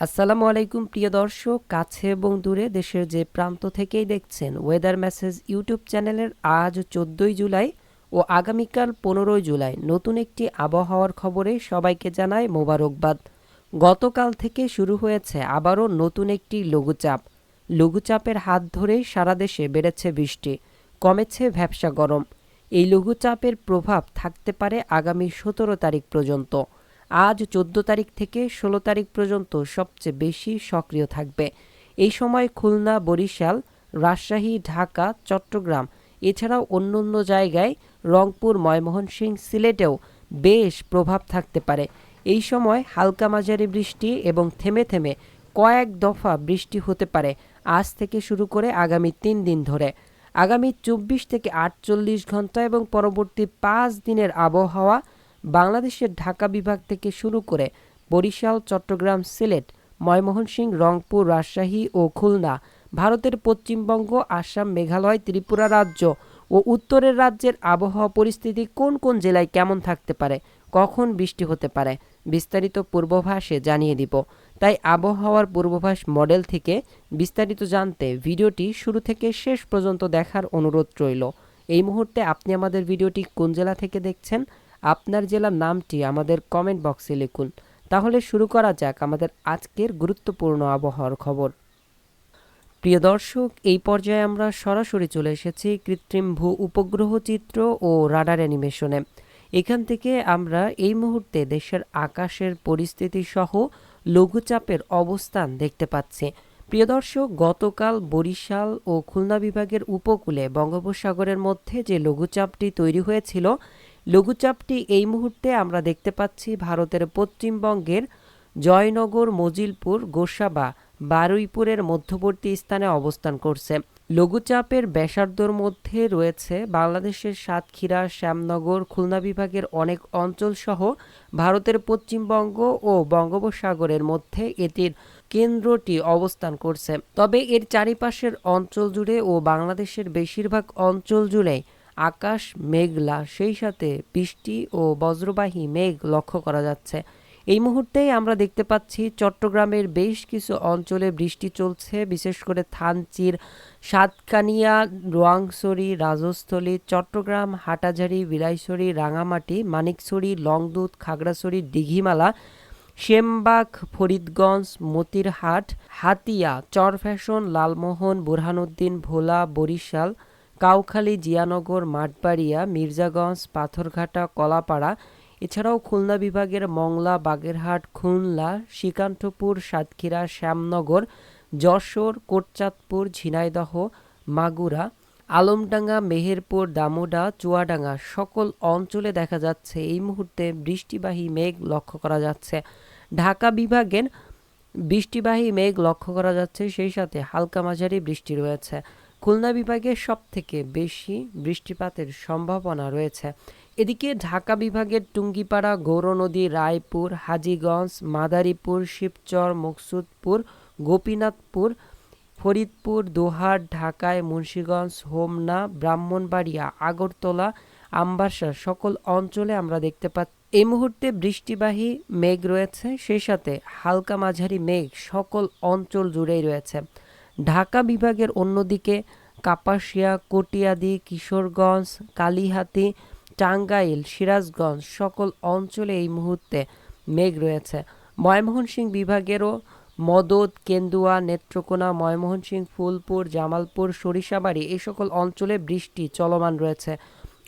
আসসালামু আলাইকুম, প্রিয় দর্শক। কাছে এবং দূরে দেশের যে প্রান্ত থেকেই দেখছেন ওয়েদার মেসেজ ইউটিউব চ্যানেলের আজ চোদ্দোই জুলাই ও আগামীকাল পনেরোই জুলাই। নতুন একটি আবহাওয়ার খবরে সবাইকে জানায় মোবারকবাদ। গতকাল থেকে শুরু হয়েছে আবারও নতুন একটি লঘুচাপ। লঘুচাপের হাত ধরেই সারা দেশে বেড়েছে বৃষ্টি, কমেছে ভ্যাবসা গরম। এই লঘুচাপের প্রভাব থাকতে পারে আগামী সতেরো তারিখ পর্যন্ত। আজ চোদ্দ তারিখ থেকে ষোলো তারিখ পর্যন্ত সবচেয়ে বেশি সক্রিয় থাকবে। এই সময় খুলনা, বরিশাল, রাজশাহী, ঢাকা, চট্টগ্রাম, এছাড়াও অন্য অন্য জায়গায় রংপুর, ময়মনসিংহ, সিলেটেও বেশ প্রভাব থাকতে পারে। এই সময় হালকা মাঝারি বৃষ্টি এবং থেমে থেমে কয়েক দফা বৃষ্টি হতে পারে আজ থেকে শুরু করে আগামী তিন দিন ধরে। আগামী চব্বিশ থেকে আটচল্লিশ ঘণ্টা এবং পরবর্তী পাঁচ দিনের আবহাওয়া বাংলাদেশের ঢাকা বিভাগ থেকে শুরু করে বরিশাল, চট্টগ্রাম, সিলেট, ময়মনসিংহ, রংপুর, রাজশাহী ও খুলনা, ভারতের পশ্চিমবঙ্গ, আসাম, মেঘালয়, ত্রিপুরা রাজ্য ও উত্তরের রাজ্যের আবহাওয়া পরিস্থিতি কোন কোন জেলায় কেমন থাকতে পারে, কখন বৃষ্টি হতে পারে, বিস্তারিত পূর্বভাসে জানিয়ে দিব। তাই আবহাওয়ার পূর্বাভাস মডেল থেকে বিস্তারিত জানতে ভিডিওটি শুরু থেকে শেষ পর্যন্ত দেখার অনুরোধ রইল। এই মুহূর্তে আপনি আমাদের ভিডিওটি কোন জেলা থেকে দেখছেন আপনার জেলার নামটি আমাদের কমেন্ট বক্সে লিখুন। তাহলে শুরু করা যাক আমাদের আজকের গুরুত্বপূর্ণ আবহাওয়ার খবর। প্রিয় দর্শক, এই পর্যায়ে আমরা সরাসরি চলে এসেছি কৃত্রিম ভূ উপগ্রহ চিত্র ও রাডার অ্যানিমেশনে। এখান থেকে আমরা এই মুহূর্তে দেশের আকাশের পরিস্থিতি সহ লঘুচাপের অবস্থান দেখতে পাচ্ছি। প্রিয় দর্শক, গতকাল বরিশাল ও খুলনা বিভাগের উপকূলে বঙ্গোপসাগরের মধ্যে যে লঘুচাপটি তৈরি হয়েছিল লঘুচাপটি এই মুহূর্তে আমরা দেখতে পাচ্ছি ভারতের পশ্চিমবঙ্গের জয়নগর, মজিলপুর, গোসাবা, বারুইপুরের মধ্যবর্তী স্থানে অবস্থান করছে। লঘুচাপের ব্যাসার্ধর মধ্যে রয়েছে বাংলাদেশের সাতক্ষীরা, শ্যামনগর, খুলনা বিভাগের অনেক অঞ্চল সহ ভারতের পশ্চিমবঙ্গ ও বঙ্গোপসাগরের মধ্যে এটির কেন্দ্রটি অবস্থান করছে। তবে এর চারিপাশের অঞ্চল জুড়ে ও বাংলাদেশের বেশিরভাগ অঞ্চল জুড়ে আকাশ মেঘলা, সেই সাথে বৃষ্টি ও বজ্রবাহী মেঘ লক্ষ্য করা যাচ্ছে। এই মুহূর্তেই আমরা দেখতে পাচ্ছি চট্টগ্রামের বেশ কিছু অঞ্চলে বৃষ্টি চলছে, বিশেষ করে থানচির, সাতকানিয়া, রোয়াংছড়ি, রাজস্থলী, চট্টগ্রাম হাটাঝারি বিলাইছড়ি, রাঙামাটি, মানিকছড়ি, লংদুত, খাগড়াছড়ি, দিঘিমালা শেমবাগ ফরিদগঞ্জ, মতিরহাট, হাতিয়া, চরফ্যাশন, লালমোহন, বুরহানুদ্দিন, ভোলা, বরিশাল কাউখালী, জিয়ানগর, মাঠবাড়িয়া, মির্জাগঞ্জ, পাথরঘাটা, কলাপাড়া, এছাড়াও খুলনা বিভাগের মংলা, বাগেরহাট, খুলনা, শ্রীকান্তপুর, সাতক্ষীরা, শ্যামনগর, যশোর, কোটচাঁদপুর, ঝিনাইদহ, মাগুরা, আলমডাঙ্গা, মেহেরপুর দামোডা চুয়াডাঙ্গা সকল অঞ্চলে দেখা যাচ্ছে এই মুহূর্তে বৃষ্টিবাহী মেঘ লক্ষ্য করা যাচ্ছে। ঢাকা বিভাগের বৃষ্টিবাহী মেঘ লক্ষ্য করা যাচ্ছে, সেই সাথে হালকা মাঝারি বৃষ্টি রয়েছে। খুলনা বিভাগে সব থেকে বেশি বৃষ্টিপাতের সম্ভাবনা রয়েছে। এদিকে ঢাকা বিভাগের টুঙ্গিপাড়া, গৌরনদী, রায়পুর, হাজীগঞ্জ, মাদারীপুর, শিবচর, মকসুদপুর, গোপীনাথপুর, ফরিদপুর, দোহার, ঢাকায় মুন্সীগঞ্জ, হোমনা, ব্রাহ্মণবাড়িয়া, আগরতলা, আমবাসা সকল অঞ্চলে আমরা দেখতে পাচ্ছি এই মুহূর্তে বৃষ্টিবাহী মেঘ রয়েছে। সেই সাথে হালকা মাঝারি মেঘ সকল অঞ্চল জুড়েই রয়েছে। ঢাকা বিভাগের অন্যদিকে কাপাসিয়া, কটিয়াদি, কিশোরগঞ্জ, কালিহাতি, টাঙ্গাইল, সিরাজগঞ্জ সকল অঞ্চলে এই মুহূর্তে মেঘ রয়েছে। ময়মনসিংহ বিভাগেরও মদত, কেন্দুয়া, নেত্রকোনা, ময়মনসিংহ, ফুলপুর, জামালপুর, সরিষাবাড়ি এই সকল অঞ্চলে বৃষ্টি চলমান রয়েছে।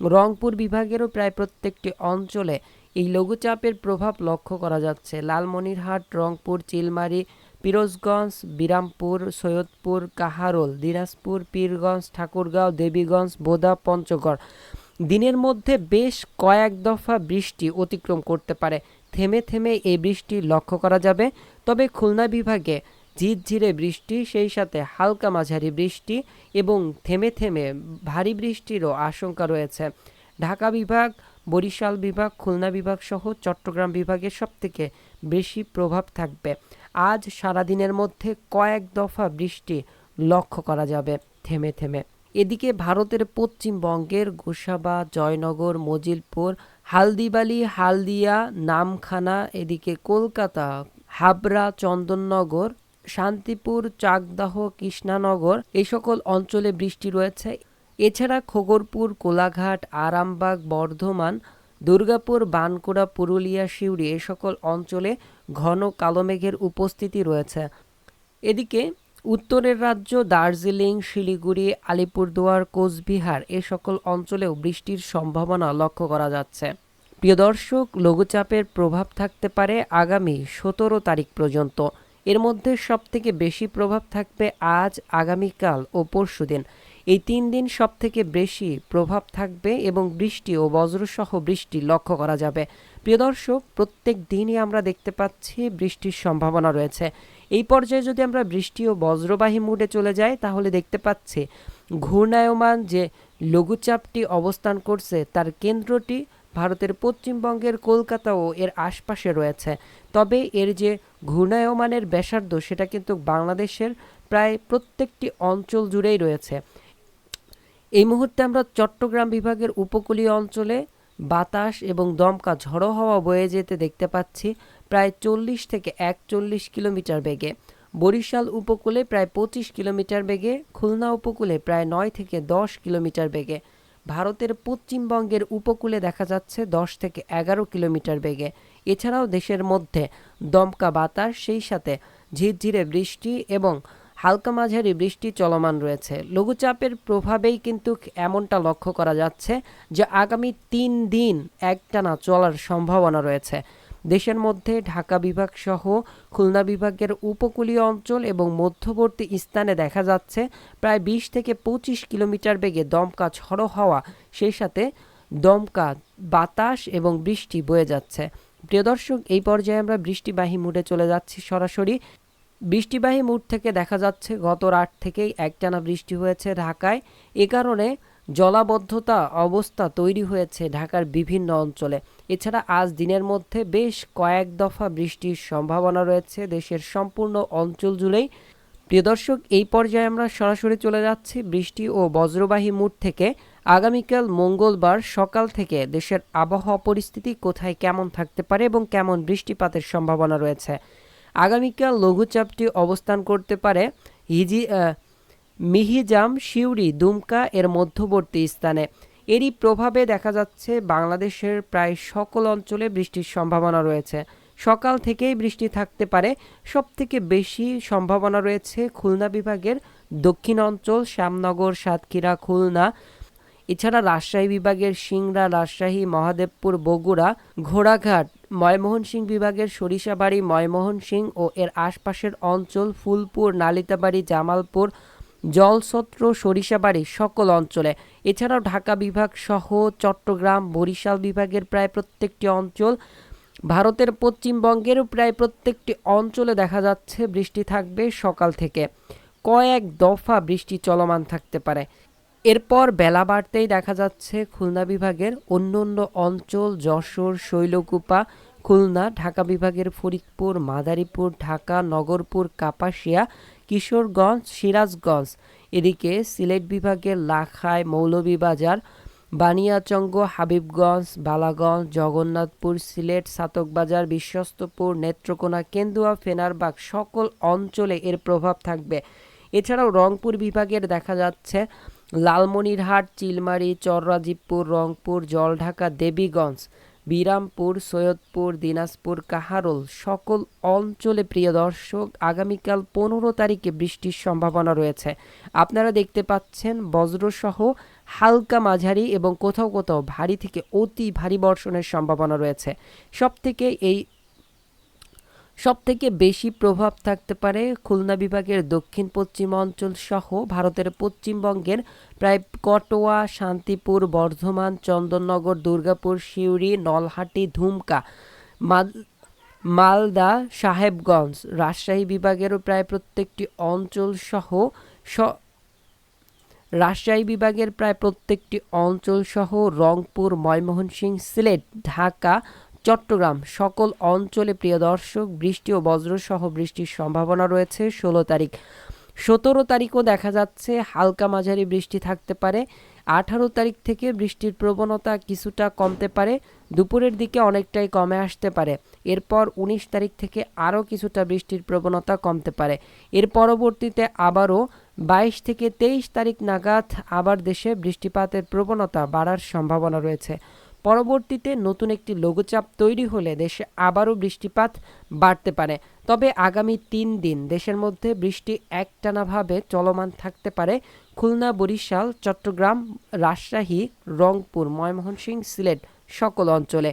রংপুর বিভাগেরও প্রায় প্রত্যেকটি অঞ্চলে এই লঘুচাপের প্রভাব লক্ষ্য করা যাচ্ছে। লালমনিরহাট, রংপুর, চিলমারি পিরোজগঞ্জ, বিরামপুর, সৈয়দপুর, কাহারোল, দিনাজপুর, পীরগঞ্জ, ঠাকুরগাঁও, দেবীগঞ্জ, বোদা, পঞ্চগড়। দিনের মধ্যে বেশ কয়েক দফা বৃষ্টি অতিক্রম করতে পারে। থেমে থেমে এই বৃষ্টি লক্ষ্য করা যাবে। তবে খুলনা বিভাগে ঝিরঝিরে বৃষ্টি, সেই সাথে হালকা মাঝারি বৃষ্টি এবং থেমে থেমে ভারী বৃষ্টিরও আশঙ্কা রয়েছে। ঢাকা বিভাগ, বরিশাল বিভাগ, খুলনা বিভাগ সহ চট্টগ্রাম বিভাগের সবথেকে বেশি প্রভাব থাকবে। আজ সারাদিনের মধ্যে কয়েক দফা বৃষ্টি লক্ষ্য করা যাবে, থেমে থেমে। এদিকে ভারতের পশ্চিমবঙ্গের গোসাবা, জয়নগর, মজিলপুর, হালদিবালি, হালদিয়া, নামখানা, এদিকে কলকাতা, হাবড়া, চন্দননগর, শান্তিপুর, চাকদাহ, কৃষ্ণানগর এই সকল অঞ্চলে বৃষ্টি রয়েছে। এছাড়া খগরপুর, কোলাঘাট, আরামবাগ, বর্ধমান, দুর্গাপুর বানকুড়া পুরুলিয়া, সিউড়ি এই সকল অঞ্চলে ঘন কালো মেঘের উপস্থিতি রয়েছে। এদিকে, উত্তরের রাজ্য দার্জিলিং, শিলিগুড়ি, আলিপুরদুয়ার, কোচবিহার এ সকল অঞ্চলেও বৃষ্টির সম্ভাবনা লক্ষ্য করা যাচ্ছে। প্রিয় দর্শক, লঘুচাপের প্রভাব থাকতে পারে আগামী সতেরো তারিখ পর্যন্ত। এর মধ্যে সবথেকে বেশি প্রভাব থাকবে আজ, আগামীকাল ও পরশুদিন এই তিন দিন সবথেকে বেশি প্রভাব থাকবে এবং বৃষ্টি ও বজ্রসহ বৃষ্টি লক্ষ্য করা যাবে। প্রিয় দর্শক, প্রত্যেক দিনই আমরা দেখতে পাচ্ছি বৃষ্টির সম্ভাবনা রয়েছে। এই পর্যায়ে যদি আমরা বৃষ্টি ও বজ্রবাহী মুডে চলে যাই, তাহলে দেখতে পাচ্ছি ঘূর্ণায়মান যে লঘুচাপটি অবস্থান করছে, তার কেন্দ্রটি ভারতের পশ্চিমবঙ্গের কলকাতা ও এর আশপাশে রয়েছে। তবে এর যে ঘূর্ণায়মানের ব্যাসার্ধ, সেটা কিন্তু বাংলাদেশের প্রায় প্রত্যেকটি অঞ্চল জুড়েই রয়েছে। এই মুহূর্তে আমরা চট্টগ্রাম বিভাগের উপকূলীয় অঞ্চলে বাতাস এবং দমকা ঝড়ো হাওয়া বয়ে যেতে দেখতে পাচ্ছি প্রায় চল্লিশ থেকে একচল্লিশ কিলোমিটার বেগে। বরিশাল উপকূলে প্রায় পঁচিশ কিলোমিটার বেগে, খুলনা উপকূলে প্রায় নয় থেকে দশ কিলোমিটার বেগে। ভারতের পশ্চিমবঙ্গের উপকূলে দেখা যাচ্ছে দশ থেকে এগারো কিলোমিটার বেগে। এছাড়াও দেশের মধ্যে দমকা বাতাস, সেই সাথে ঝিরঝিরে বৃষ্টি এবং হালকা মাঝারি বৃষ্টি চলমান রয়েছে। লঘুচাপের প্রভাবেই কিন্তু এমনটা লক্ষ্য করা যাচ্ছে যে আগামী তিন দিন একটানা চলার সম্ভাবনা রয়েছে। দেশের মধ্যে ঢাকা বিভাগ সহ খুলনা বিভাগের উপকূলীয় অঞ্চল এবং মধ্যবর্তী স্থানে দেখা যাচ্ছে প্রায় বিশ থেকে পঁচিশ কিলোমিটার বেগে দমকা ঝড়ো হওয়া। সেই সাথে দমকা বাতাস এবং বৃষ্টি বয়ে যাচ্ছে। প্রিয় দর্শক, এই পর্যায়ে আমরা বৃষ্টিবাহী মুডে চলে যাচ্ছি সরাসরি। বৃষ্টিবাহী মুড থেকে দেখা যাচ্ছে গত রাত থেকেই একটানা বৃষ্টি হয়েছে ঢাকায়। এ কারণে জলাবদ্ধতা অবস্থা তৈরি হয়েছে ঢাকার বিভিন্ন অঞ্চলে। এছাড়া আজ দিনের মধ্যে বেশ কয়েক দফা বৃষ্টির সম্ভাবনা রয়েছে দেশের সম্পূর্ণ অঞ্চল জুড়েই। প্রিয় দর্শক, এই পর্যায়ে আমরা সরাসরি চলে যাচ্ছি বৃষ্টি ও বজ্রবাহী মুড থেকে। আগামীকাল মঙ্গলবার সকাল থেকে দেশের আবহাওয়া পরিস্থিতি কোথায় কেমন থাকতে পারে এবং কেমন বৃষ্টিপাতের সম্ভাবনা রয়েছে? আগামীকাল লঘুচাপটি অবস্থান করতে পারে। হিজি মিহিজাম শিউরি দুমকা এর মধ্যবর্তী স্থানে। এরই প্রভাবে দেখা যাচ্ছে বাংলাদেশের প্রায় সকল অঞ্চলে বৃষ্টির সম্ভাবনা রয়েছে। সকাল থেকেই বৃষ্টি থাকতে পারে। সবথেকে বেশি সম্ভাবনা রয়েছে খুলনা বিভাগের দক্ষিণ অঞ্চল শ্যামনগর, সাতক্ষীরা, খুলনা, এছাড়া রাজশাহী বিভাগের সিংড়া, রাজশাহী, মহাদেবপুর, বগুড়া, ঘোড়াঘাট ময়মোহনসিংহ বিভাগের সরিষাবাড়ি ময়মোহনসিংহ ও এর আশপাশের অঞ্চল ফুলপুর, নালিতাবাড়ি, জামালপুর জলছত্র সরিষাবাড়ি সকল অঞ্চলে। এছাড়াও ঢাকা বিভাগ সহ চট্টগ্রাম, বরিশাল বিভাগের প্রায় প্রত্যেকটি অঞ্চল, ভারতের পশ্চিমবঙ্গেরও প্রায় প্রত্যেকটি অঞ্চলে দেখা যাচ্ছে বৃষ্টি থাকবে সকাল থেকে। কয়েক দফা বৃষ্টি চলমান থাকতে পারে। এরপর বেলা বাড়তেই দেখা যাচ্ছে খুলনা বিভাগের অন্য অন্য অঞ্চল, যশোর, শৈলকুপা, খুলনা, ঢাকা বিভাগের ফরিদপুর, মাদারীপুর, ঢাকা, নগরপুর, কাপাসিয়া কিশোরগঞ্জ, সিরাজগঞ্জ। এদিকে সিলেট বিভাগের লাখাই মৌলভীবাজার, বানিয়াচঙ্গ, হাবিবগঞ্জ, বালাগঞ্জ, জগন্নাথপুর, সিলেট, সাতকবাজার, বিশ্বস্তপুর, নেত্রকোনা, কেন্দুয়া, ফেনারবাগ সকল অঞ্চলে এর প্রভাব থাকবে। এছাড়াও রংপুর বিভাগের দেখা যাচ্ছে লালমনিরহাট, চিলমারি, চররাজীবপুর, রংপুর, জলঢাকা, দেবীগঞ্জ। বিরামপুর, সৈয়দপুর, দিনাজপুর, কাহারোল সকল অঞ্চলে প্রিয় দর্শক, আগামীকাল পনেরো তারিখে বৃষ্টির সম্ভাবনা রয়েছে। আপনারা দেখতে পাচ্ছেন বজ্রসহ হালকা মাঝারি এবং কোথাও কোথাও ভারী থেকে অতি ভারী বর্ষণের সম্ভাবনা রয়েছে। সব থেকে এই সবথেকে বেশি প্রভাব থাকতে পারে খুলনা বিভাগের দক্ষিণ পশ্চিম অঞ্চল সহ ভারতের পশ্চিমবঙ্গের প্রায় কটোয়া, শান্তিপুর, বর্ধমান, চন্দননগর, দুর্গাপুর, সিউড়ি, নলহাটি, ধুমকা মালদা, সাহেবগঞ্জ, রাজশাহী বিভাগেরও প্রায় প্রত্যেকটি অঞ্চল সহ রাজশাহী বিভাগের প্রায় প্রত্যেকটি অঞ্চল সহ রংপুর ময়মোহনসিংহ সিলেট, ঢাকা চট্টগ্রাম। সকল অঞ্চলে প্রিয় দর্শক, বৃষ্টি ও বজ্রসহ বৃষ্টির সম্ভাবনা রয়েছে ষোলো তারিখ। সতেরো তারিখও দেখা যাচ্ছে, হালকা মাঝারি বৃষ্টি থাকতে পারে। আঠারো তারিখ থেকে বৃষ্টির প্রবণতা কিছুটা কমতে পারে, দুপুরের দিকে অনেকটাই কমে আসতে পারে। এরপর উনিশ তারিখ থেকে আরও কিছুটা বৃষ্টির প্রবণতা কমতে পারে। এর পরবর্তীতে আবারও বাইশ থেকে তেইশ তারিখ নাগাদ আবার দেশে বৃষ্টিপাতের প্রবণতা বাড়ার সম্ভাবনা রয়েছে। পরবর্তীতে নতুন একটি লঘুচাপ তৈরি হলে দেশে আবারও বৃষ্টিপাত বাড়তে পারে। তবে আগামী তিন দিন দেশের মধ্যে বৃষ্টি একটানাভাবে চলমান থাকতে পারে। খুলনা, বরিশাল, চট্টগ্রাম, রাজশাহী, রংপুর, ময়মনসিংহ, সিলেট সকল অঞ্চলে।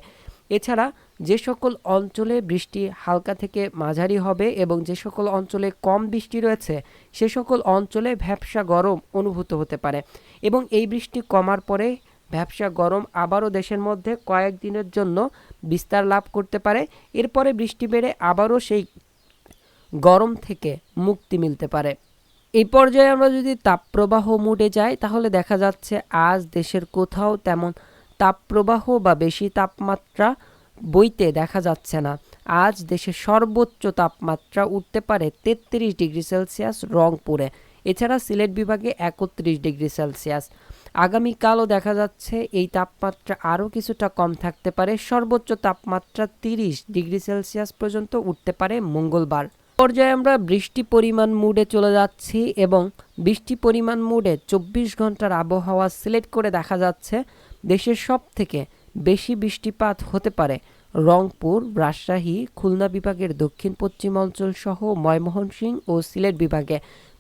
এছাড়া যে সকল অঞ্চলে বৃষ্টি হালকা থেকে মাঝারি হবে এবং যে সকল অঞ্চলে কম বৃষ্টি রয়েছে, সে সকল অঞ্চলে ভ্যাবসা গরম অনুভূত হতে পারে এবং এই বৃষ্টি কমার পরে ভ্যাবসা গরম আবারও দেশের মধ্যে কয়েকদিনের জন্য বিস্তার লাভ করতে পারে। এরপরে বৃষ্টি বেড়ে আবারও সেই গরম থেকে মুক্তি মিলতে পারে। এই পর্যায়ে আমরা যদি তাপপ্রবাহ মুডে যাই, তাহলে দেখা যাচ্ছে আজ দেশের কোথাও তেমন তাপপ্রবাহ বা বেশি তাপমাত্রা বইতে দেখা যাচ্ছে না। আজ দেশের সর্বোচ্চ তাপমাত্রা উঠতে পারে তেত্রিশ ডিগ্রি সেলসিয়াস রংপুরে। এছাড়া সিলেট বিভাগে একত্রিশ ডিগ্রি সেলসিয়াস। আগামীকালও দেখা যাচ্ছে এই তাপমাত্রা আরও কিছুটা কম থাকতে পারে। সর্বোচ্চ তাপমাত্রা তিরিশ ডিগ্রি সেলসিয়াস পর্যন্ত উঠতে পারে মঙ্গলবার। পর্যায়ে আমরা বৃষ্টি পরিমাণ মুডে চলে যাচ্ছি এবং বৃষ্টি পরিমাণ মুডে চব্বিশ ঘণ্টার আবহাওয়া সিলেক্ট করে দেখা যাচ্ছে দেশের সব থেকে বেশি বৃষ্টিপাত হতে পারে রংপুর, রাজশাহী, খুলনা বিভাগের দক্ষিণ পশ্চিম অঞ্চল সহ ময়মনসিংহ ও সিলেট বিভাগে।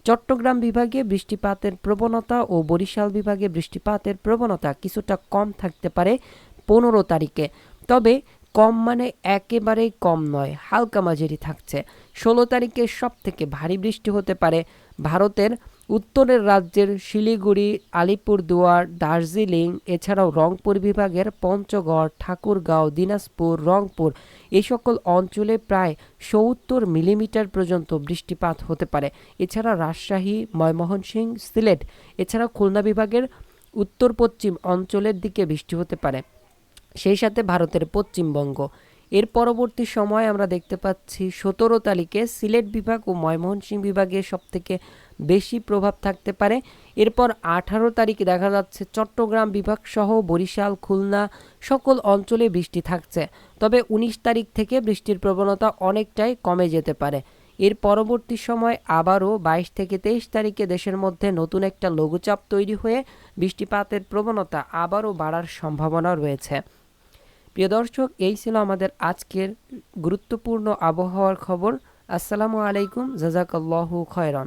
চট্টগ্রাম বিভাগে বৃষ্টিপাতের প্রবণতা ও বরিশাল বিভাগে বৃষ্টিপাতের প্রবণতা কিছুটা কম থাকতে পারে পনেরো তারিখে। তবে কম মানে একেবারেই কম নয়, হালকা মাঝেরই থাকছে। ষোলো তারিখে সব থেকে ভারী বৃষ্টি হতে পারে ভারতের উত্তরের রাজ্যের শিলিগুড়ি, আলিপুরদুয়ার, দার্জিলিং, এছাড়াও রংপুর বিভাগের পঞ্চগড়, ঠাকুরগাঁও, দিনাজপুর, রংপুর এই সকল অঞ্চলে প্রায় সত্তর মিলিমিটার পর্যন্ত বৃষ্টিপাত হতে পারে। এছাড়া রাজশাহী, ময়মনসিংহ, সিলেট এছাড়া খুলনা বিভাগের উত্তর পশ্চিম অঞ্চলের দিকে বৃষ্টি হতে পারে। সেই সাথে ভারতের পশ্চিমবঙ্গ। এর পরবর্তী সময় আমরা দেখতে পাচ্ছি সতেরো তারিখে সিলেট বিভাগ ও ময়মনসিংহ বিভাগে সবথেকে বেশি প্রভাব থাকতে পারে। এরপর আঠারো তারিখে দেখা যাচ্ছে চট্টগ্রাম বিভাগ সহ বরিশাল, খুলনা সকল অঞ্চলে বৃষ্টি থাকছে। তবে উনিশ তারিখ থেকে বৃষ্টির প্রবণতা অনেকটাই কমে যেতে পারে। এর পরবর্তী সময় আবারও বাইশ থেকে তেইশ তারিখে দেশের মধ্যে নতুন একটা লঘুচাপ তৈরি হয়ে বৃষ্টিপাতের প্রবণতা আবারও বাড়ার সম্ভাবনা রয়েছে। প্রিয় দর্শক, এই ছিল আমাদের আজকের গুরুত্বপূর্ণ আবহাওয়ার খবর। আসসালামু আলাইকুম, জাজাকাল্লাহু খয়রান।